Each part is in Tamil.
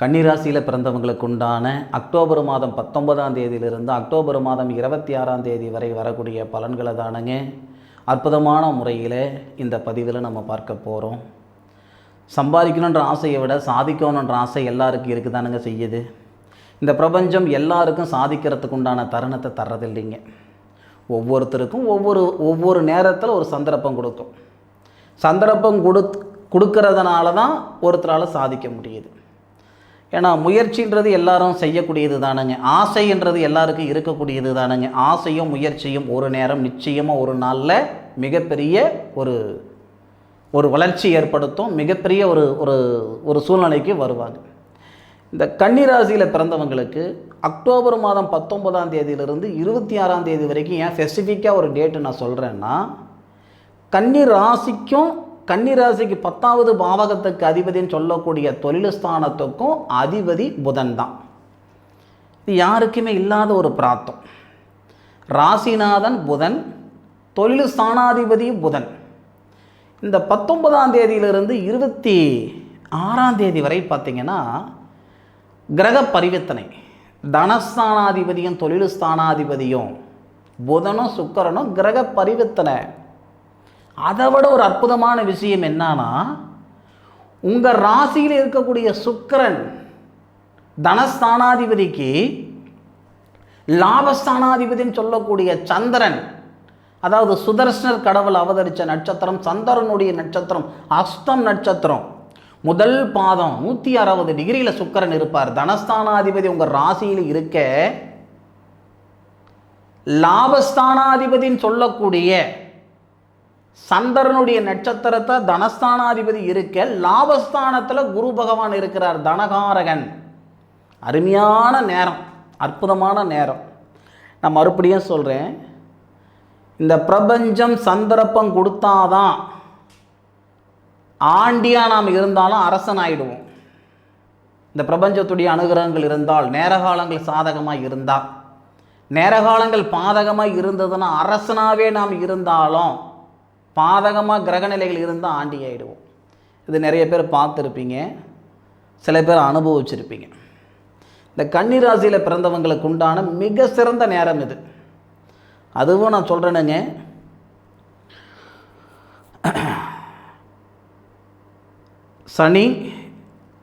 கன்னிராசியில் பிறந்தவங்களுக்கு உண்டான அக்டோபர் மாதம் பத்தொன்பதாம் தேதியிலிருந்து அக்டோபர் மாதம் இருபத்தி ஆறாம் தேதி வரை வரக்கூடிய பலன்களை தானுங்க. அற்புதமான முறையில் இந்த பதிவில் நம்ம பார்க்க போகிறோம் சம்பாதிக்கணுன்ற ஆசையை விட சாதிக்கணுன்ற ஆசை எல்லாருக்கும் இருக்குதானுங்க செய்யுது. இந்த பிரபஞ்சம் எல்லாருக்கும் சாதிக்கிறதுக்கு உண்டான தருணத்தை தர்றதில்லைங்க. ஒவ்வொருத்தருக்கும் ஒவ்வொரு ஒவ்வொரு நேரத்தில் ஒரு சந்தர்ப்பம் கொடுக்கும். சந்தர்ப்பம் கொடு கொடுக்கறதுனால தான் ஒருத்தரால் சாதிக்க முடியுது. ஏன்னா முயற்சின்றது எல்லாரும் செய்யக்கூடியது தானுங்க. ஆசைன்றது எல்லாருக்கும் இருக்கக்கூடியது தானுங்க. ஆசையும் முயற்சியும் ஒரு நேரம் நிச்சயமாக ஒரு நாளில் மிகப்பெரிய ஒரு ஒரு வளர்ச்சி ஏற்படுத்தும் மிகப்பெரிய ஒரு ஒரு ஒரு சூழ்நிலைக்கு வருவாங்க. இந்த கன்னிராசியில் பிறந்தவங்களுக்கு அக்டோபர் மாதம் பத்தொன்பதாம் தேதியிலிருந்து இருபத்தி ஆறாம் தேதி வரைக்கும் ஏன் ஸ்பெசிஃபிக்காக ஒரு டேட்டு நான் சொல்கிறேன்னா கன்னி ராசிக்கும் கன்னி ராசிக்கு பத்தாவது பாவகத்துக்கு அதிபதின்னு சொல்லக்கூடிய தொழில் ஸ்தானத்துக்கும் அதிபதி புதன் தான். இது யாருக்குமே இல்லாத ஒரு பிராத்தம் ராசிநாதன் புதன் தொழில் ஸ்தானாதிபதி புதன். இந்த பத்தொன்பதாம் தேதியிலிருந்து இருபத்தி ஆறாம் தேதி வரை பார்த்திங்கன்னா கிரக பரிவர்த்தனை. தனஸ்தானாதிபதியும் தொழில் ஸ்தானாதிபதியும் புதனும் சுக்கரனும் கிரக பரிவர்த்தனை. அதை விட ஒரு அற்புதமான விஷயம் என்னன்னா உங்கள் ராசியில் இருக்கக்கூடிய சுக்கரன் தனஸ்தானாதிபதிக்கு லாபஸ்தானாதிபதினு சொல்லக்கூடிய சந்திரன் அதாவது சுதர்சனர் கடவுள் அவதரித்த நட்சத்திரம் சந்திரனுடைய நட்சத்திரம் அஸ்தம் நட்சத்திரம் முதல் பாதம் நூற்றி அறுபது டிகிரியில் சுக்கிரன் இருப்பார். தனஸ்தானாதிபதி உங்கள் ராசியில் இருக்க லாபஸ்தானாதிபதின்னு சொல்லக்கூடிய சந்திரனுடைய நட்சத்திரத்தை தனஸ்தானாதிபதி இருக்க லாபஸ்தானத்தில் குரு பகவான் இருக்கிறார் தனகாரகன். அருமையான நேரம் அற்புதமான நேரம். நான் மறுபடியும் சொல்கிறேன் இந்த பிரபஞ்சம் சந்தர்ப்பம் கொடுத்தாதான் ஆண்டியாக நாம் இருந்தாலும் அரசன் ஆயிடுவோம் இந்த பிரபஞ்சத்துடைய அனுகிரகங்கள் இருந்தால் நேரகாலங்கள் சாதகமாக இருந்தால் நேரகாலங்கள் பாதகமாக இருந்ததுன்னா அரசனாகவே நாம் இருந்தாலும் பாதகமாக கிரகநிலைகள் இருந்தால் ஆண்டி ஆயிடுவோம். இது நிறைய பேர் பார்த்துருப்பீங்க. சில பேர் அனுபவிச்சிருப்பீங்க. இந்த கன்னிராசியில் பிறந்தவங்களுக்கு உண்டான மிக சிறந்த நேரம் இது. அதுவும் நான் சொல்கிறேனுங்க சனி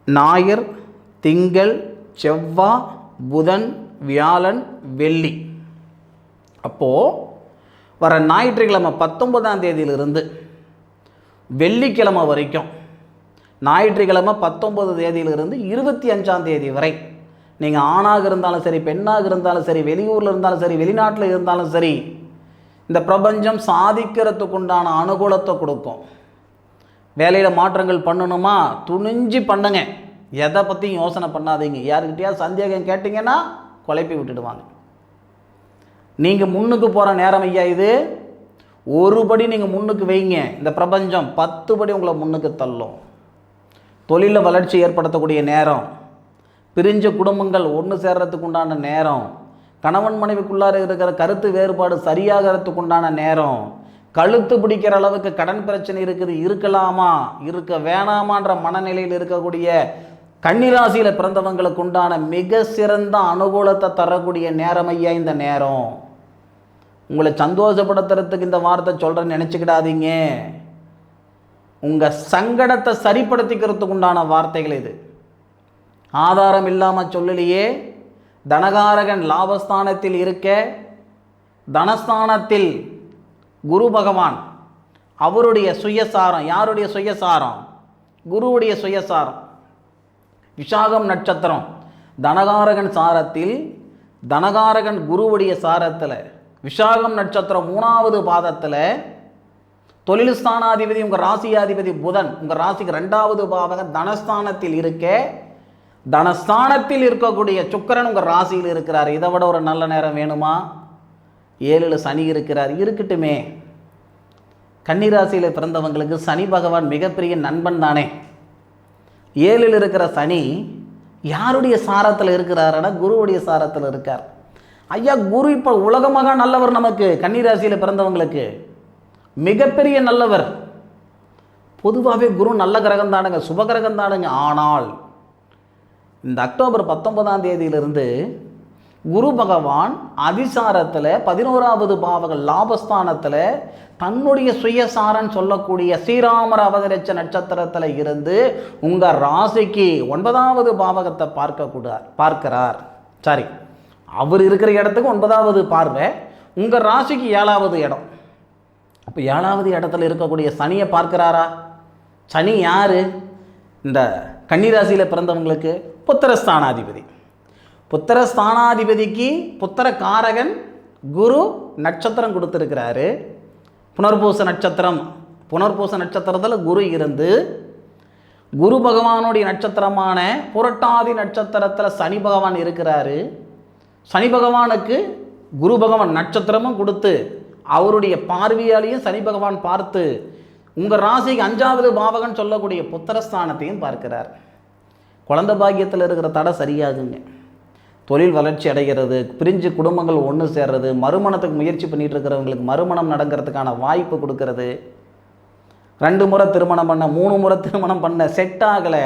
ஞாயிறு திங்கள் செவ்வாய் புதன் வியாழன் வெள்ளி. அப்போது வர ஞாயிற்றுக்கிழமை பத்தொன்பதாம் தேதியிலிருந்து வெள்ளிக்கிழமை வரைக்கும் ஞாயிற்றுக்கிழமை பத்தொன்பது தேதியிலிருந்து இருபத்தி அஞ்சாம் தேதி வரை நீங்கள் ஆணாக இருந்தாலும் சரி பெண்ணாக இருந்தாலும் சரி வெளியூரில் இருந்தாலும் சரி வெளிநாட்டில் இருந்தாலும் சரி இந்த பிரபஞ்சம் சாதிக்கிறதுக்கு உண்டான அனுகூலத்தை கொடுக்கும். வேலையில் மாற்றங்கள் பண்ணணுமா? துணிஞ்சு பண்ணுங்க. எதை பற்றியும் யோசனை பண்ணாதீங்க. யாருக்கிட்டையா சந்தேகம் கேட்டிங்கன்னா குழப்பி விட்டுடுவாங்க. நீங்கள் முன்னுக்கு போகிற நேரம் ஐயா இது? ஒரு படி நீங்கள் முன்னுக்கு வைங்க. இந்த பிரபஞ்சம் பத்து படி உங்களை முன்னுக்கு தள்ளும். தொழிலில் வளர்ச்சி ஏற்படுத்தக்கூடிய நேரம். பிரிஞ்ச குடும்பங்கள் ஒன்று சேர்கிறதுக்கு உண்டான நேரம். கணவன் மனைவிக்குள்ளார இருக்கிற கருத்து வேறுபாடு சரியாகிறதுக்கு உண்டான நேரம். கழுத்து பிடிக்கிற அளவுக்கு கடன் பிரச்சனை இருக்குது இருக்கலாமா? இருக்க வேணாமான்ற மனநிலையில் இருக்கக்கூடிய கன்னிராசியில் பிறந்தவங்களுக்கு உண்டான மிக சிறந்த அனுகூலத்தை தரக்கூடிய நேரம் ஐயா இந்த நேரம். உங்களை சந்தோஷப்படுத்துறதுக்கு இந்த வார்த்தை சொல்கிறேன்னு நினச்சிக்கிடாதீங்க. உங்கள் சங்கடத்தை சரிப்படுத்திக்கிறதுக்கு உண்டான வார்த்தைகள் இது. ஆதாரம் இல்லாமல் சொல்லலையே. தனகாரகன் லாபஸ்தானத்தில் இருக்க தனஸ்தானத்தில் குரு பகவான் அவருடைய சுயசாரம். யாருடைய சுயசாரம்? குருவுடைய சுயசாரம். விஷாகம் நட்சத்திரம். தனகாரகன் சாரத்தில் தனகாரகன் குருவுடைய சாரத்தில். விஷாகம் நட்சத்திரம் மூணாவது பாதத்தில் தொழில் ஸ்தானாதிபதி உங்கள் ராசியாதிபதி புதன். உங்கள் ராசிக்கு ரெண்டாவது பாவகம் தனஸ்தானத்தில் இருக்க தனஸ்தானத்தில் இருக்கக்கூடிய சுக்கரன் உங்கள் ராசியில் இருக்கிறார். இதை விட ஒரு நல்ல நேரம் வேணுமா? ஏழில் சனி இருக்கிறார். இருக்கட்டுமே. கன்னிராசியில் பிறந்தவங்களுக்கு சனி பகவான் மிகப்பெரிய நண்பன் தானே. ஏழில் இருக்கிற சனி யாருடைய சாரத்தில் இருக்கிறாருன்னா குருவுடைய சாரத்தில் இருக்கார். ஐயா குரு இப்போ உலகமாக நல்லவர் நமக்கு கன்னிராசியில் பிறந்தவங்களுக்கு. மிகப்பெரிய நல்லவர். பொதுவாகவே குரு நல்ல கிரகம் தானுங்க சுப கிரகம் தானுங்க. ஆனால் இந்த அக்டோபர் பத்தொன்பதாம் தேதியிலிருந்து குரு பகவான் அதிசாரத்தில் பதினோராவது பாவக லாபஸ்தானத்தில் தன்னுடைய சுயசாரன் சொல்லக்கூடிய ஸ்ரீராமர் அவதரிச்ச நட்சத்திரத்தில் இருந்து உங்கள் ராசிக்கு ஒன்பதாவது பாவகத்தை பார்க்கக்கூடார் பார்க்கிறார். சாரி. அவர் இருக்கிற இடத்துக்கு ஒன்பதாவது பார்வை உங்கள் ராசிக்கு ஏழாவது இடம். அப்போ ஏழாவது இடத்துல இருக்கக்கூடிய சனியை பார்க்கிறாரா? சனி யார்? இந்த கன்னிராசியில் பிறந்தவங்களுக்கு புத்திரஸ்தானாதிபதி. புத்திரஸ்தானாதிபதிக்கு புத்திர காரகன் குரு நட்சத்திரம் கொடுத்துருக்கிறாரு. புனர்பூச நட்சத்திரம் புனர்பூச நட்சத்திரத்தில் குரு இருந்து குரு பகவானுடைய நட்சத்திரமான புரட்டாதி நட்சத்திரத்தில் சனி பகவான் இருக்கிறாரு. சனி பகவானுக்கு குரு பகவான் நட்சத்திரமும் கொடுத்து அவருடைய பார்வையாலையும் சனி பகவான் பார்த்து உங்கள் ராசிக்கு அஞ்சாவது பாவகன் சொல்லக்கூடிய புத்திரஸ்தானத்தையும் பார்க்கிறார். குழந்தை பாக்கியத்தில் இருக்கிற தடை சரியாகுங்க. தொழில் வளர்ச்சி அடைகிறது பிரிஞ்சு குடும்பங்கள் ஒன்று சேர்றது மறுமணத்துக்கு முயற்சி பண்ணிட்டு இருக்கிறவங்களுக்கு மறுமணம் நடக்கிறதுக்கான வாய்ப்பு கொடுக்கறது. ரெண்டு முறை திருமணம் பண்ண மூணு முறை திருமணம் பண்ண செட் ஆகலை.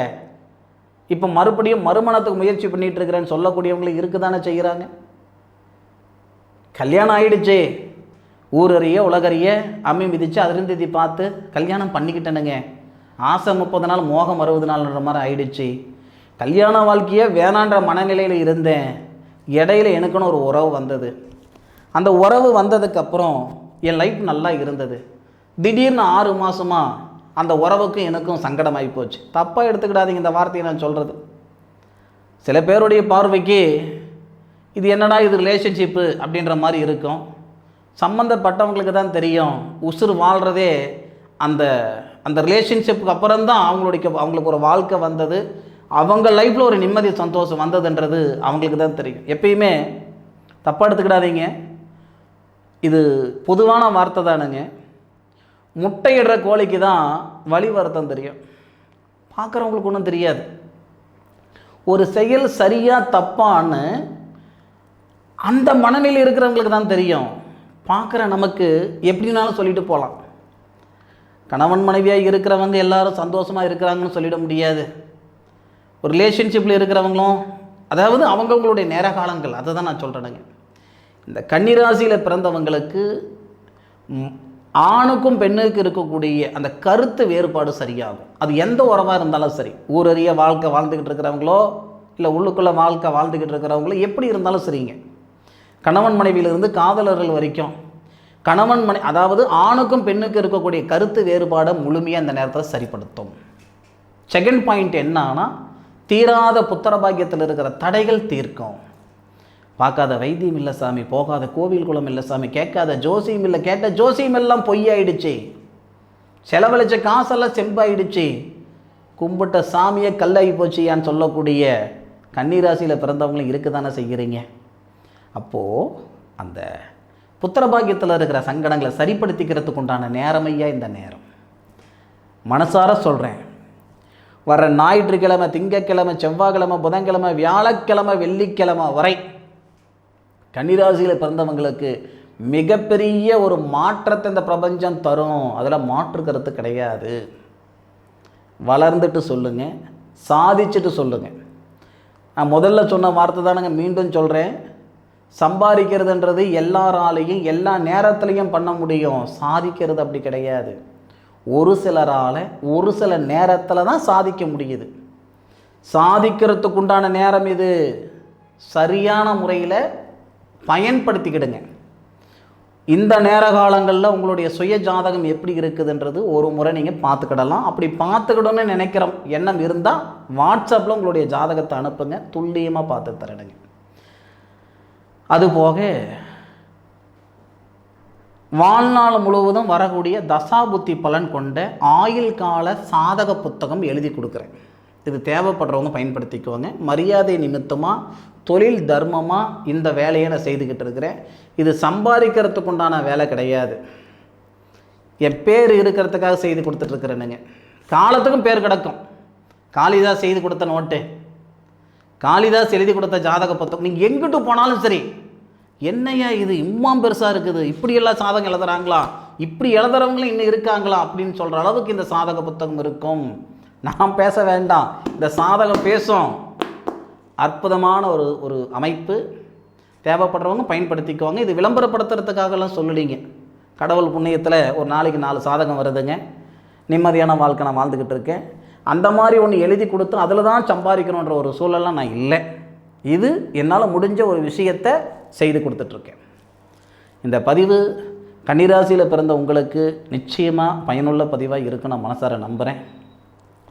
இப்போ மறுபடியும் மறுமணத்துக்கு முயற்சி பண்ணிட்டு இருக்கிறேன்னு சொல்லக்கூடியவங்களுக்கு இருக்கு தானே செய்கிறாங்க கல்யாணம் ஆயிடுச்சு. ஊரறிய உலகறிய அம்மி மிதித்து அதிர்ந்ததி பார்த்து கல்யாணம் பண்ணிக்கிட்டேனுங்க. ஆசை முப்பது நாள் மோகம் அறுபது நாள்ன்ற மாதிரி ஆயிடுச்சு. கல்யாண வாழ்க்கையே வேணான்ற மனநிலையில் இருந்தேன். இடையில எனக்குன்னு ஒரு உறவு வந்தது. அந்த உறவு வந்ததுக்கப்புறம் என் லைஃப் நல்லா இருந்தது. திடீர்னு ஆறு மாதமாக அந்த உறவுக்கும் எனக்கும் சங்கடமாகி போச்சு. தப்பாக எடுத்துக்கிடாதீங்க இந்த வார்த்தையை நான் சொல்கிறது சில பேருடைய பார்வைக்கு இது என்னடா இது ரிலேஷன்ஷிப்பு அப்படின்ற மாதிரி இருக்கும். சம்மந்தப்பட்டவங்களுக்கு தான் தெரியும் உசுறு வாழ்கிறதே அந்த அந்த ரிலேஷன்ஷிப்புக்கு அப்புறம் தான் அவங்களுடைய அவங்களுக்கு ஒரு வாழ்க்கை வந்தது. அவங்க லைஃப்பில் ஒரு நிம்மதி சந்தோஷம் வந்ததுன்றது அவங்களுக்கு தான் தெரியும். எப்பயுமே தப்பாக எடுத்துக்கிடாதீங்க. இது பொதுவான வார்த்தை தானுங்க. முட்டையிடுற கோழிக்கு தான் வழி வருத்தம் தெரியும். பார்க்குறவங்களுக்கு ஒன்றும் தெரியாது. ஒரு செயல் சரியாக தப்பான்னு அந்த மனநிலை இருக்கிறவங்களுக்கு தான் தெரியும். பார்க்குற நமக்கு எப்படினாலும் சொல்லிட்டு போகலாம் கணவன் மனைவியாக இருக்கிறவங்க எல்லாரும் சந்தோஷமாக இருக்கிறாங்கன்னு சொல்லிட முடியாது. ஒரு ரிலேஷன்ஷிப்பில் இருக்கிறவங்களும் அதாவது அவங்கவுங்களுடைய நேர காலங்கள் அதை தான் நான் சொல்கிறேனுங்க இந்த கன்னிராசியில் பிறந்தவங்களுக்கு ஆணுக்கும் பெண்ணுக்கு இருக்கக்கூடிய அந்த கருத்து வேறுபாடு சரியாகும். அது எந்த உறவாக இருந்தாலும் சரி. ஊரறிய வாழ்க்கை வாழ்ந்துக்கிட்டு இருக்கிறவங்களோ இல்லை உள்ளுக்குள்ளே வாழ்க்கை வாழ்ந்துக்கிட்டு இருக்கிறவங்களோ எப்படி இருந்தாலும் சரிங்க. கணவன் மனைவியிலிருந்து காதலர்கள் வரைக்கும் கணவன் மனை அதாவது ஆணுக்கும் பெண்ணுக்கும் இருக்கக்கூடிய கருத்து வேறுபாடை முழுமையாக அந்த நேரத்தில் சரிப்படுத்தும். செகண்ட் பாயிண்ட் என்னன்னா தீராத புத்திர பாக்கியத்தில் இருக்கிற தடைகள் தீர்க்கும். பார்க்காத வைத்தியம் இல்லை சாமி போகாத கோவில் குளம் இல்லை சாமி கேட்காத ஜோசியம் இல்லை கேட்ட ஜோசியம் எல்லாம் பொய்யாயிடுச்சு. செலவழிச்ச காசெல்லாம் செம்பாயிடுச்சு. கும்பிட்ட சாமியை கல்லாகி போச்சியான்னு சொல்லக்கூடிய கன்னிராசியில் பிறந்தவங்களும் இருக்க தானே செய்கிறீங்க? அப்போது அந்த புத்திரபாகியத்தில் இருக்கிற சங்கடங்களை சரிப்படுத்திக்கிறதுக்கு உண்டான நேரமையா இந்த நேரம். மனசார சொல்கிறேன் வர ஞாயிற்றுக்கிழமை திங்கக்கிழமை செவ்வாய்க்கிழமை புதன்கிழமை வியாழக்கிழமை வெள்ளிக்கிழமை வரை கன்னிராசியில் பிறந்தவங்களுக்கு மிகப்பெரிய ஒரு மாற்றத்தை இந்த பிரபஞ்சம் தரும். அதில் மாற்று கருத்து கிடையாது. வளர்ந்துட்டு சொல்லுங்கள் சாதிச்சுட்டு சொல்லுங்கள் நான் முதல்ல சொன்ன வார்த்தை தானுங்க மீண்டும் சொல்கிறேன் சம்பாதிக்கிறதுன்றது எல்லாராலையும் எல்லா நேரத்துலையும் பண்ண முடியும். சாதிக்கிறது அப்படி கிடையாது. ஒரு சிலரால் ஒரு சில நேரத்தில் தான் சாதிக்க முடியுது. சாதிக்கிறதுக்கு உண்டான நேரம் இது. சரியான முறையில் பயன்படுத்திக்கிடுங்க. இந்த நேர காலங்களில் உங்களுடைய சுய ஜாதகம் எப்படி இருக்குதுன்றது ஒரு முறை நீங்கள் பார்த்துக்கிடலாம். அப்படி பார்த்துக்கிடணும்னு நினைக்கிற எண்ணம் இருந்தால் வாட்ஸ்அப்பில் உங்களுடைய ஜாதகத்தை அனுப்புங்க. துல்லியமாக பார்த்து தரணுங்க அதுபோக வாழ்நாள் முழுவதும் வரக்கூடிய தசாபுத்தி பலன் கொண்ட ஆயுள் கால சாதக புத்தகம் எழுதி கொடுக்குறேன். இது தேவைப்படுறவங்க பயன்படுத்திக்குவாங்க மரியாதை நிமித்தமாக தொழில் தர்மமாக இந்த வேலையை நான் செய்துக்கிட்டு இருக்கிறேன். இது சம்பாதிக்கிறதுக்கு உண்டான வேலை கிடையாது. என் பேர் இருக்கிறதுக்காக செய்து கொடுத்துட்ருக்குறேனுங்க காலத்துக்கும் பேர் கிடக்கும். காளிதாஸ் செய்து கொடுத்த நோட்டு. காளிதாஸ் எழுதி கொடுத்த ஜாதக புத்தகம். நீங்கள் எங்கிட்டு போனாலும் சரி என்னையா இது? இம்மாம் பெருசாக இருக்குது. இப்படியெல்லாம் சாதகம் எழுதுறாங்களா? இப்படி எழுதுறவங்களும் இன்னும் இருக்காங்களா? அப்படின்னு சொல்கிற அளவுக்கு இந்த சாதக புத்தகம் இருக்கும். நான் பேச வேண்டாம். இந்த சாதகம் பேசும். அற்புதமான ஒரு ஒரு அமைப்பு. தேவைப்படுறவங்க பயன்படுத்திக்குவாங்க. இது விளம்பரப்படுத்துறதுக்காகலாம் சொல்லலீங்க கடவுள் புண்ணியத்தில் ஒரு நாளைக்கு நாலு சாதகம் வருதுங்க. நிம்மதியான வாழ்க்கை நான் வாழ்ந்துக்கிட்டு இருக்கேன். அந்த மாதிரி ஒன்று எழுதி கொடுத்து அதில் தான் சம்பாதிக்கணுன்ற ஒரு சூழலாம் நான் இல்லை. இது என்னால் முடிஞ்ச ஒரு விஷயத்தை செய்து கொடுத்துட்ருக்கேன் இந்த பதிவு கன்னிராசியில் பிறந்த உங்களுக்கு நிச்சயமாக பயனுள்ள பதிவாக இருக்குன்னு நான் மனசார நம்புகிறேன்